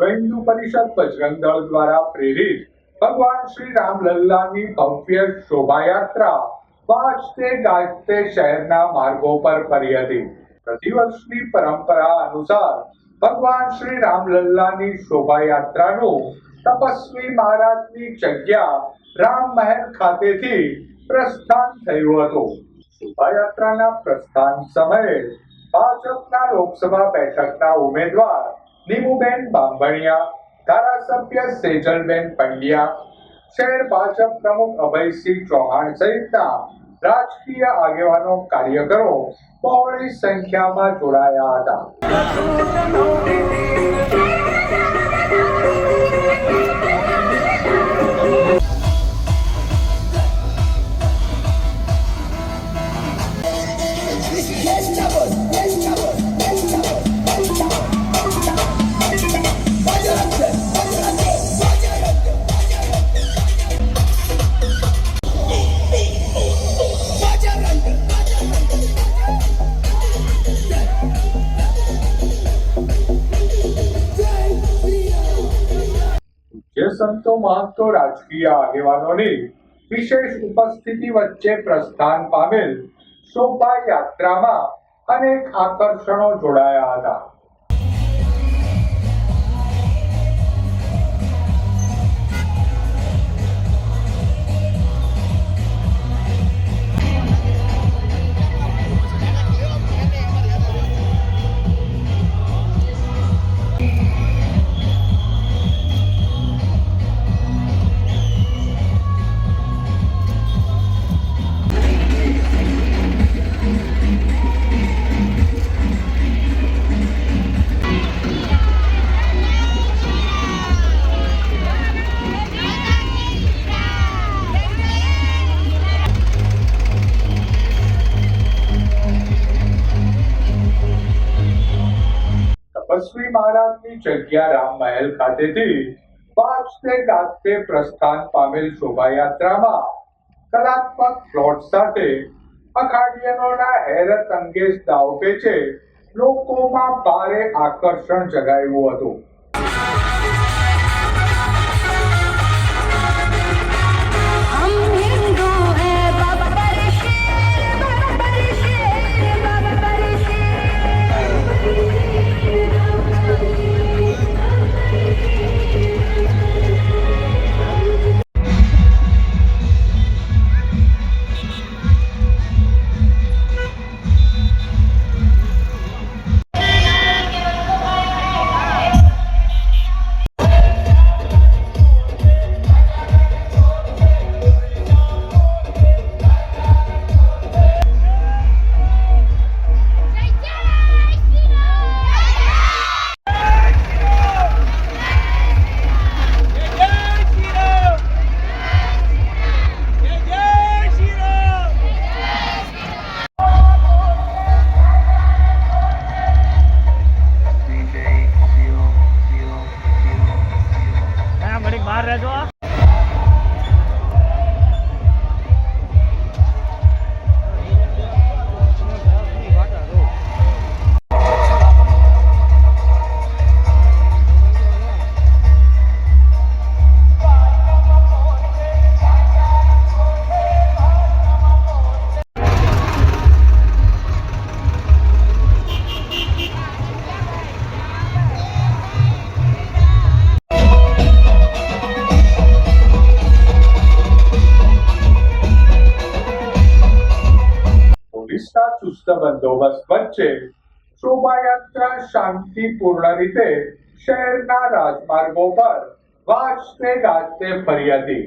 હિન્દુ પરિષદ બજરંગ દળ દ્વારા પ્રેરિત ભગવાન શ્રી રામલલ્લાની ભવ્ય શોભાયાત્રા વાજતે ગાજતે શહેરના માર્ગો પર ફરી હતી. પ્રતિવર્ષની પરંપરા અનુસાર ભગવાન શ્રી રામલલ્લાની શોભાયાત્રાનું તપસ્વી મહારાજની જગ્યા રામ મહેલ ખાતેથી પ્રસ્થાન થયું હતું. શોભાયાત્રાના પ્રસ્થાન સમયે ભાજપના લોકસભા બેઠકના ઉમેદવાર નીમુબેન બાંભણિયા, ધારાસભ્ય સેજલબેન પંડ્યા, શહેર ભાજપ પ્રમુખ અભયસિંહ ચૌહાણ સહિતના રાજકીય આગેવાનો કાર્યકરો બહોળી સંખ્યામાં જોડાયા હતા. સંતો મહંતો રાજકીય આગેવાનોની વિશેષ ઉપસ્થિતિ વચ્ચે પ્રસ્થાન પામેલ શોભાયાત્રામાં અનેક આકર્ષણો જોડાયા હતા. તપસ્વી મહારાજની જગ્યા રામ મહેલ ખાતેથી વાજતે ગાજતે પ્રસ્થાન પામેલ શોભાયાત્રામાં. કલાત્મક પ્લોટ સાથે અખાડિયનોના હેરત અંગે દાવ પેચે લોકોમાં ભારે આકર્ષણ જગાવ્યું હતું. પોલીસના ચુસ્ત બંદોબસ્ત વચ્ચે શોભાયાત્રા શાંતિપૂર્ણ રીતે શહેરના રાજમાર્ગો પર વાજતે ગાજતે ફરી હતી.